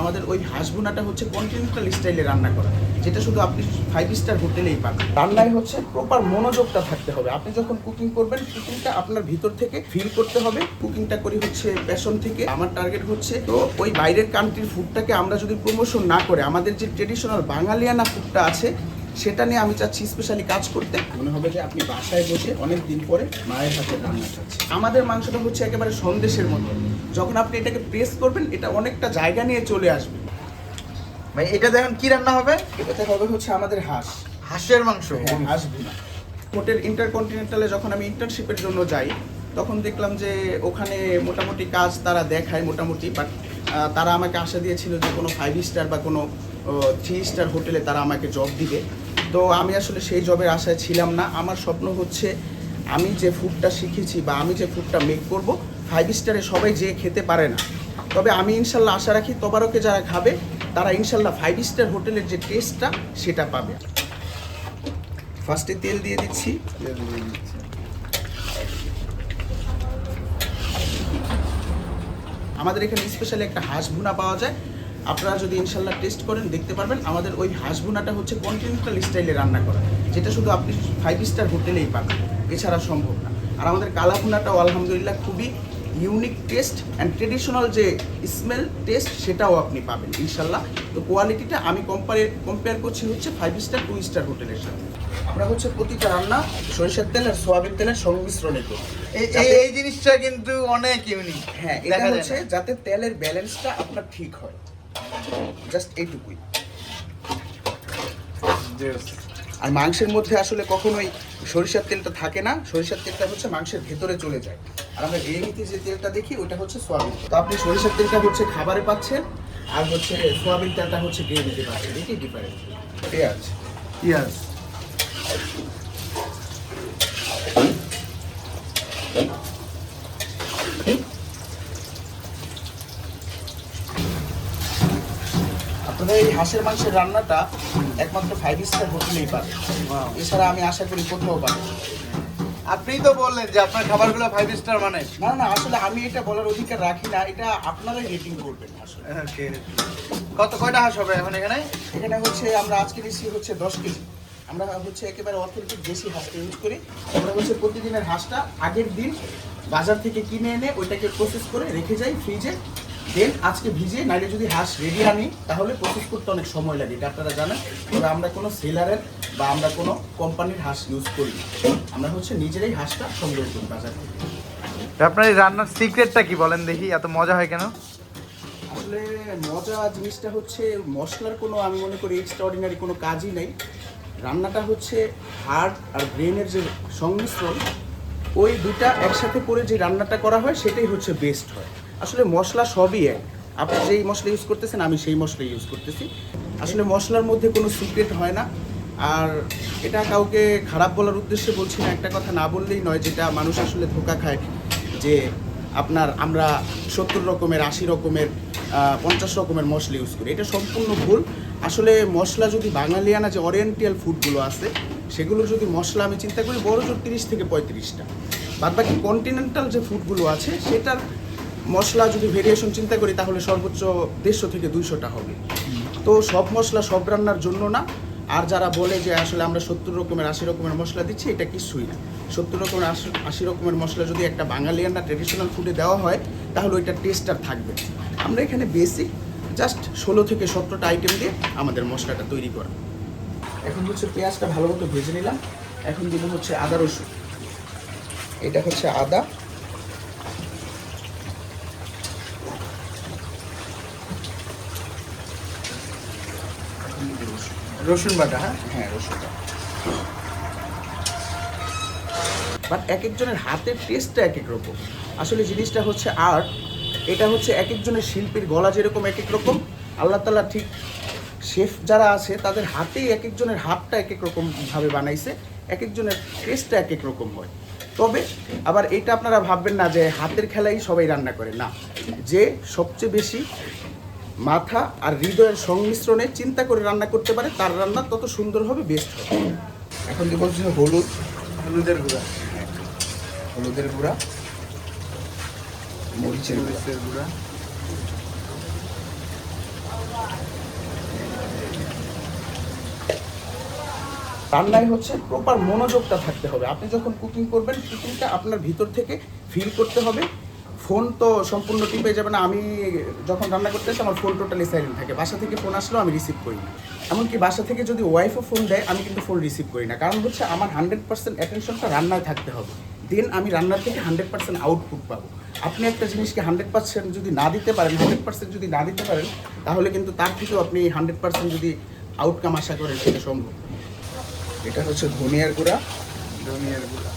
আমাদের ওই হাঁস ভুনাটা হচ্ছে কন্টিনেন্টাল স্টাইলে রান্না করা। যেটা শুধু আপনি ফাইভ স্টার হোটেলেই পাবেন। রান্নায় হচ্ছে প্রপার মনোযোগটা থাকতে হবে। আপনি যখন কুকিং করবেন কুকিংটা আপনার ভিতর থেকে ফিল করতে হবে। কুকিংটা করি হচ্ছে প্যাশন থেকে। আমার টার্গেট হচ্ছে তো ওই বাইরের কান্ট্রির ফুডটাকে আমরা যদি প্রমোশন না করে, আমাদের যে ট্রেডিশনাল বাঙালিয়ানা ফুডটা আছে সেটা নিয়ে আমি চাচ্ছি স্পেশালি কাজ করতে। মনে হবে যে আপনি বাসায় বসে অনেক দিন পরে মায়ের হাতে রান্না খাচ্ছেন। আমাদের মাংসটা হচ্ছে একেবারে সন্দেশের মতো। যখন আপনি এটাকে প্রেস করবেন এটা অনেকটা জায়গা নিয়ে চলে আসবে। ভাই এটা দেখেন কি রান্না হবে? এটাতে হবে হচ্ছে আমাদের হাঁস। হাঁসের মাংস? হ্যাঁ, হাঁস ভুনা। হোটেল ইন্টারকন্টিনেন্টালে যখন আমি ইন্টার্নশিপের জন্য যাই তখন দেখলাম যে ওখানে মোটামুটি কাজ তারা দেখায় মোটামুটি বাট তারা আমাকে আশা দিয়েছিল যে কোনো ফাইভ স্টার বা কোনো থ্রি স্টার হোটেলে তারা আমাকে জব দিবে। তো আমি আসলে সেই জবের আশায় ছিলাম না। আমার স্বপ্ন হচ্ছে আমি যে ফুডটা শিখেছি বা আমি যে ফুডটা মেক করব ফাইভ স্টারে সবাই যেয়ে খেতে পারে না। তবে আমি ইনশাল্লাহ আশা রাখি তবারকে যারা খাবে তারা ইনশাল্লাহ ফাইভ স্টার হোটেলের যে টেস্টটা সেটা পাবে। ফার্স্টে তেল দিয়ে দিচ্ছি। আমাদের এখানে স্পেশালি একটা হাঁস ভুনা পাওয়া যায়। আপনারা যদি ইনশাল্লাহ টেস্ট করেন দেখতে পারবেন আমাদের ওই হাঁস ভুনাটা হচ্ছে কন্টিনেন্টাল স্টাইলে রান্না করা। যেটা শুধু আপনি ফাইভ স্টার হোটেলেই পাবেন এছাড়া সম্ভব না। আর আমাদের কালা ভুনাটাও আলহামদুলিল্লাহ খুবই ইউনিক টেস্ট অ্যান্ড ট্রেডিশনাল যে স্মেল টেস্ট সেটাও আপনি পাবেন ইনশাল্লাহ। তো কোয়ালিটিটা আমি কম্পারে কম্পেয়ার করছি হচ্ছে ফাইভ স্টার টু স্টার হোটেলের সাথে। আমরা হচ্ছে প্রতিটা রান্না সরিষার তেল আর সোয়াবিন তেলের সংমিশ্রণে করি। এই জিনিসটা কিন্তু অনেক ইউনিক হ্যাঁ এটা হচ্ছে যাতে তেলের ব্যালেন্সটা আপনার ঠিক হয়। জাস্ট এইটুকুই। আর মাংসের মধ্যে আসলে কখনোই সরিষার তেলটা থাকে না সরিষার তেলটা হচ্ছে মাংসের ভেতরে চলে যায়। আর আমরা গ্রেভিতে যে তেলটা দেখি ওটা হচ্ছে সোয়াবিন তো আপনি সরিষার তেলটা হচ্ছে খাবারে পাচ্ছেন আর হচ্ছে সোয়াবিন তেলটা হচ্ছে গ্রেভিতে পাচ্ছেন এটাই ডিফারেন্স পেঁয়াজ পিঁয়াজ আপনাদের এই হাঁসের মাংসের রান্নাটা একমাত্র ফাইভ স্টার হোটেলেই পাবেন এছাড়া আমি আশা করি কোথাও পাবেন না। আপনিই তো বললেন যে আপনার খাবারগুলো ফাইভ স্টার মানে। না না আসলে আমি এটা বলার অধিকার রাখি না এটা আপনারাই রেটিং করবেন আসলে। কত কয়টা হাঁস হবে এখন এখানে? এখানে হচ্ছে আমরা আজকে নিচ্ছি হচ্ছে দশ কেজি। আমরা হচ্ছে একেবারে অথেন্টিক দেশি হাঁসটা ইউজ করি। আমরা হচ্ছে প্রতিদিনের হাঁসটা আগের দিন বাজার থেকে কিনে এনে ওইটাকে প্রসেস করে রেখে যাই ফ্রিজে দেন আজকে ভিজে নাইলে যদি হাঁস রেডি আনি তাহলে প্রসেস করতে অনেক সময় লাগে। এটা আপনারা জানেন তবে আমরা কোনো সেলারের বা আমরা কোনো কোম্পানির হাঁস ইউজ করি আমরা হচ্ছে নিজেরাই হাঁসটা সংগ্রহ করি বাজার। থেকে আপনার এই রান্নার সিক্রেটটা কি বলেন দেখি এত মজা হয় কেন? আসলে মজা জিনিসটা হচ্ছে মশলার কোনো আমি মনে করি এক্সট্রাঅর্ডিনারি কোনো কাজই নেই। রান্নাটা হচ্ছে হার্ট আর ব্রেনের যে সংমিশ্রণ ওই দুটা একসাথে করে যে রান্নাটা করা হয় সেটাই হচ্ছে বেস্ট হয়। আসলে মশলা সবই এক। আপনি যেই মশলা ইউজ করতেছেন, আমি সেই মশলা ইউজ করতেছি। আসলে মশলার মধ্যে কোনো সিক্রেট হয় না। আর এটা কাউকে খারাপ বলার উদ্দেশ্যে বলছি না, একটা কথা না বললেই নয়, যেটা মানুষ আসলে ধোকা খায় যে আপনার আমরা সত্তর রকমের, আশি রকমের পঞ্চাশ রকমের মশলা ইউজ করি। এটা সম্পূর্ণ ভুল। আসলে মশলা যদি বাঙালিয়ানা যে অরিয়েন্টাল ফুডগুলো আছে সেগুলো যদি মশলা আমি চিন্তা করি, বড় জোর তিরিশ থেকে পঁয়ত্রিশটা। বাদ বাকি কন্টিনেন্টাল যে ফুডগুলো আছে, সেটার মশলা যদি ভেরিয়েশন চিন্তা করি, তাহলে সর্বোচ্চ দেড়শো থেকে দুইশোটা হবে। তো সব মশলা সব রান্নার জন্য না। আর যারা বলে যে আসলে আমরা সত্তর রকমের, আশি রকমের মশলা দিচ্ছি, এটা কিছুই না। সত্তর রকমের, আশি রকমের মশলা যদি একটা বাঙালিয়ানা ট্রেডিশনাল ফুডে দেওয়া হয়, তাহলে ওইটার টেস্ট আর থাকবে আমরা এখানে বেসিক জাস্ট ষোলো থেকে সতেরোটা আইটেম দিয়ে আমাদের মশলাটা তৈরি করা। এখন হচ্ছে পেঁয়াজটা ভালো মতো ভেজে নিলাম। এখন দিব হচ্ছে আদা রসুন। এটা হচ্ছে আদা এখন দিব রসুন। রসুন বাটা হ্যাঁ? হ্যাঁ রসুনটা বাট। এক একজনের হাতের টেস্টটা এক এক রকম। আসলে জিনিসটা হচ্ছে আর্ট এটা হচ্ছে এক একজনের শিল্পীর গলা যেরকম এক এক রকম। আল্লাহ তালা ঠিক শেফ যারা আছে, তাদের হাতেই এক একজনের হাতটা এক এক রকম ভাবে বানাইছে। এক একজনের টেস্টটা এক এক রকম হয়। তবে আবার এটা আপনারা ভাববেন না যে হাতের খেলাই সবাই রান্না করে। না, যে সবচেয়ে বেশি মাথা আর হৃদয়ের সংমিশ্রণে চিন্তা করে রান্না করতে পারে, তার রান্না তত সুন্দর হবে বেস্ট হবে। এখন দিব হলুদ, হলুদের গুঁড়া। হলুদের গুঁড়া, মরিচের মরিচের গুঁড়া। রান্নায় হচ্ছে প্রপার মনোযোগটা থাকতে হবে। আপনি যখন কুকিং করবেন কুকিংটা আপনার ভিতর থেকে ফিল করতে হবে। ফোন তো সম্পূর্ণ টিপে যাবে না। আমি যখন রান্না করতে আসি, আমার ফোন টোটালি সাইলেন্ট থাকে। বাসা থেকে ফোন আসলেও আমি রিসিভ করি না। এমনকি বাসা থেকে যদি ওয়াইফও ফোন দেয়, আমি কিন্তু ফোন রিসিভ করি না। কারণ হচ্ছে আমার হান্ড্রেড পার্সেন্ট অ্যাটেনশনটা রান্নায় থাকতে হবে। দেন আমি রান্নার থেকে হান্ড্রেড পার্সেন্ট আউটপুট পাবো। আপনি একটা জিনিসকে হান্ড্রেড পার্সেন্ট যদি না দিতে পারেন হান্ড্রেড পার্সেন্ট যদি না দিতে পারেন, তাহলে কিন্তু তার থেকেও আপনি হান্ড্রেড পার্সেন্ট যদি আউটকাম আশা করেন, সেটা সম্ভব। এটা হচ্ছে ধনিয়ার গুঁড়া। ধনিয়ার গুঁড়া।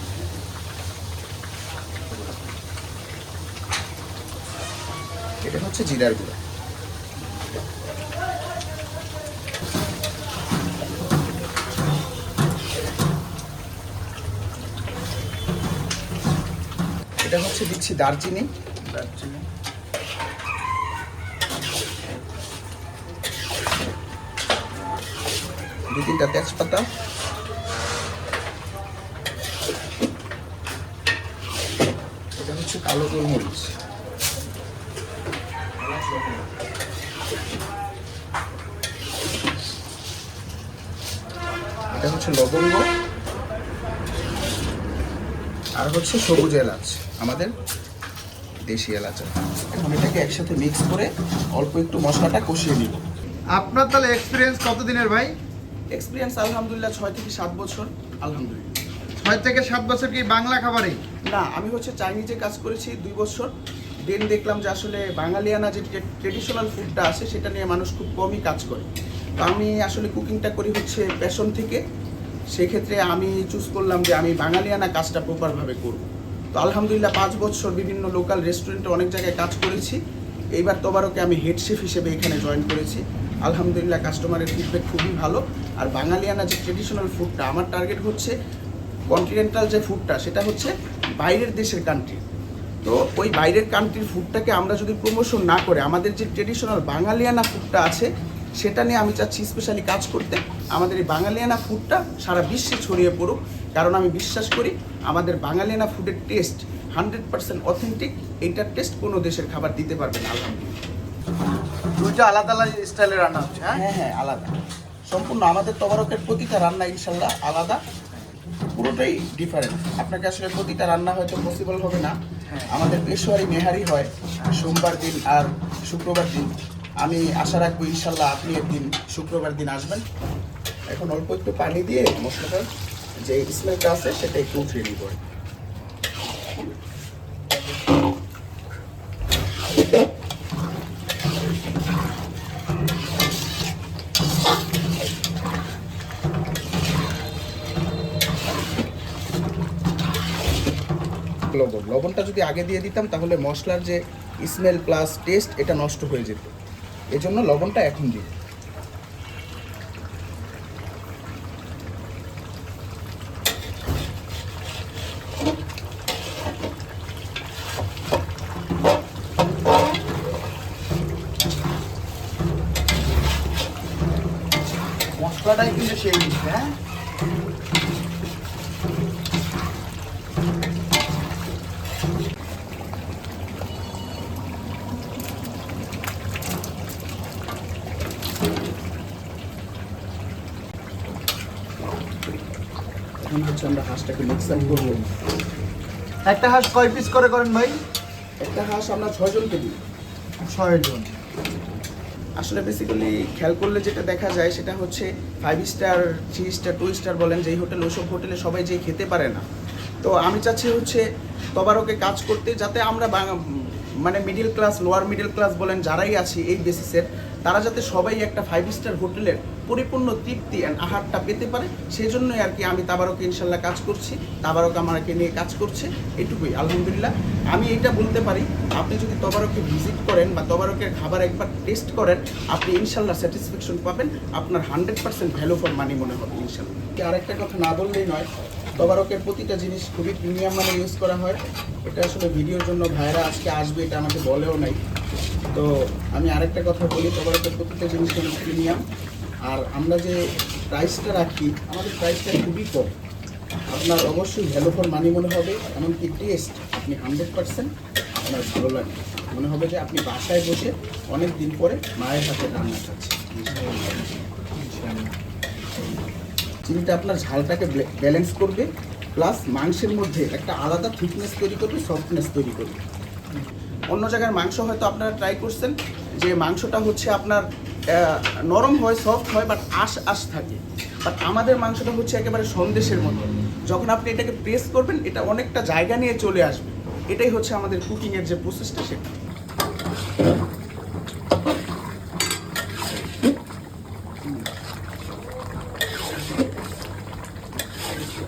এটা হচ্ছে জিরার গুঁড়া এটা হচ্ছে দিচ্ছি দারচিনি। দারচিনি। দু তিনটা তেজপাতা। এটা হচ্ছে কালো গোলমরিচ। এটা হচ্ছে লবঙ্গ। আর হচ্ছে সবুজ এলাচ আমাদের দেশি এলাচ। এখন এটাকে একসাথে মিক্স করে অল্প একটু মশলাটা কষিয়ে নিব। আপনার তাহলে এক্সপিরিয়েন্স কতদিনের ভাই? এক্সপিরিয়েন্স আলহামদুলিল্লাহ ছয় থেকে সাত বছর আলহামদুলিল্লাহ। ছয় থেকে সাত বছর কি বাংলা খাবারেই না আমি হচ্ছে চাইনিজে কাজ করেছি দুই বছর। দেন দেখলাম যে আসলে বাঙালিয়ানা যে ট্রেডিশনাল ফুডটা আছে সেটা নিয়ে মানুষ খুব কমই কাজ করে। তো আমি আসলে কুকিংটা করি হচ্ছে প্যাশন থেকে। সেক্ষেত্রে আমি চুজ করলাম যে আমি বাঙালিয়ানা কাজটা প্রপারভাবে করব। তো আলহামদুলিল্লাহ পাঁচ বছর বিভিন্ন লোকাল রেস্টুরেন্টে অনেক জায়গায় কাজ করেছি। এইবার তোবারকে আমি হেড শেফ হিসেবে এখানে জয়েন করেছি। আলহামদুলিল্লাহ কাস্টমারের ফিডব্যাক খুবই ভালো। আর বাঙালিয়ানা যে ট্রেডিশনাল ফুডটা আমার টার্গেট হচ্ছে কন্টিনেন্টাল যে ফুডটা সেটা হচ্ছে বাইরের দেশের কান্ট্রি তো ওই বাইরের কান্ট্রির ফুডটাকে আমরা যদি প্রমোশন না করে, আমাদের যে ট্রেডিশনাল বাঙালিয়ানা ফুডটা আছে সেটা নিয়ে আমি চাচ্ছি স্পেশালি কাজ করতে। আমাদের এই বাঙালিয়ানা ফুডটা সারা বিশ্বে ছড়িয়ে পড়ুক। কারণ আমি বিশ্বাস করি আমাদের বাঙালিয়ানা ফুডের টেস্ট হান্ড্রেড পার্সেন্ট অথেন্টিক এইটার টেস্ট কোনো দেশের খাবার দিতে পারবে না আলহামদুলিল্লাহ। দুইটা আলাদা আলাদা স্টাইলে রান্না হচ্ছে হ্যাঁ? হ্যাঁ হ্যাঁ আলাদা। সম্পূর্ণ আমাদের তবারকের প্রতিটা রান্না ইনশাল্লাহ আলাদা। পুরোটাই ডিফারেন্ট আপনাকে আসলে প্রতিটা রান্না হয়তো পসিবল হবে না। হ্যাঁ। আমাদের পেশোয়ারি মেহারি হয় সোমবার দিন আর শুক্রবার দিন। আমি আশা রাখব ইনশাল্লাহ আপনি একদিন, শুক্রবার দিন আসবেন। এখন অল্প একটু পানি দিয়ে মশলাটার যে স্মেলটা আছে সেটা একটু উঠিয়ে নিব। লবণ। লবণটা যদি আগে দিয়ে দিতাম, তাহলে মশলার যে স্মেল প্লাস টেস্ট এটা নষ্ট হয়ে যেত। এজন্য লবণটা এখন দিই মশলাটাই কিন্তু সেই হ্যাঁ? হচ্ছে আমরা হাঁসটাকে মিক্সার করব। একটা হাঁস কয় পিস করে করেন ভাই? একটা হাঁস আমরা ছয়জনকে দিই। ছয় জন আসলে বেসিক্যালি খেয়াল করলে যেটা দেখা যায় সেটা হচ্ছে five star three star two star বলেন যেই হোটেল ওইসব হোটেলে সবাই যেই খেতে পারে না। তো আমি চাচ্ছি হচ্ছে তবারকে কাজ করতে যাতে আমরা মানে middle class lower middle class বলেন যারাই আছি এই বেসিসের তারা যাতে সবাই একটা ফাইভ স্টার হোটেলের পরিপূর্ণ তৃপ্তি অ্যান্ড আহারটা পেতে পারে সেই জন্যই আর কি আমি তাবারকে ইনশাল্লাহ কাজ করছি। তাবারক আমাকে নিয়ে কাজ করছে, এটুকুই। আলহামদুলিল্লাহ, আমি এটা বলতে পারি, আপনি যদি তবারকে ভিজিট করেন বা তবারকের খাবার একবার টেস্ট করেন, আপনি ইনশাল্লাহ স্যাটিসফ্যাকশন পাবেন। আপনার hundred percent value for money মনে হবে, ইনশাল্লাহ। আরেকটা কথা না বললেই নয় তবারকের প্রতিটা জিনিস খুবই প্রিমিয়াম মানে ইউজ করা হয়। এটা আসলে ভিডিওর জন্য ভাইরা আজকে আসবে, এটা আমাকে বলেও নাই। তো আমি আরেকটা কথা বলি তবারকের প্রতিটা জিনিস অনেক প্রিমিয়াম আর আমরা যে প্রাইসটা রাখি, আমাদের প্রাইসটা খুবই কম। আপনার অবশ্যই ভ্যালু ফর মানি মনে হবে, এমনকি টেস্ট আপনি হান্ড্রেড পার্সেন্ট আপনার ভালো লাগে। মনে হবে যে আপনি বাসায় বসে অনেক দিন পরে মায়ের হাতে রান্না খাচ্ছেন। চিনিটা আপনার ঝালটাকে ব্যালেন্স করবে প্লাস মাংসের মধ্যে একটা আলাদা থিকনেস তৈরি করবে সফটনেস তৈরি করবে। অন্য জায়গার মাংস হয়তো আপনারা ট্রাই করছেন, যে মাংসটা হচ্ছে আপনার নরম হয় সফট হয় বাট আশ আশ থাকে। বাট আমাদের মাংসটা হচ্ছে একেবারে সন্দেশের মতো। যখন আপনি এটাকে প্রেস করবেন, এটা অনেকটা জায়গা নিয়ে চলে আসবে। এটাই হচ্ছে আমাদের কুকিংয়ের যে প্রসেসটা সেটা।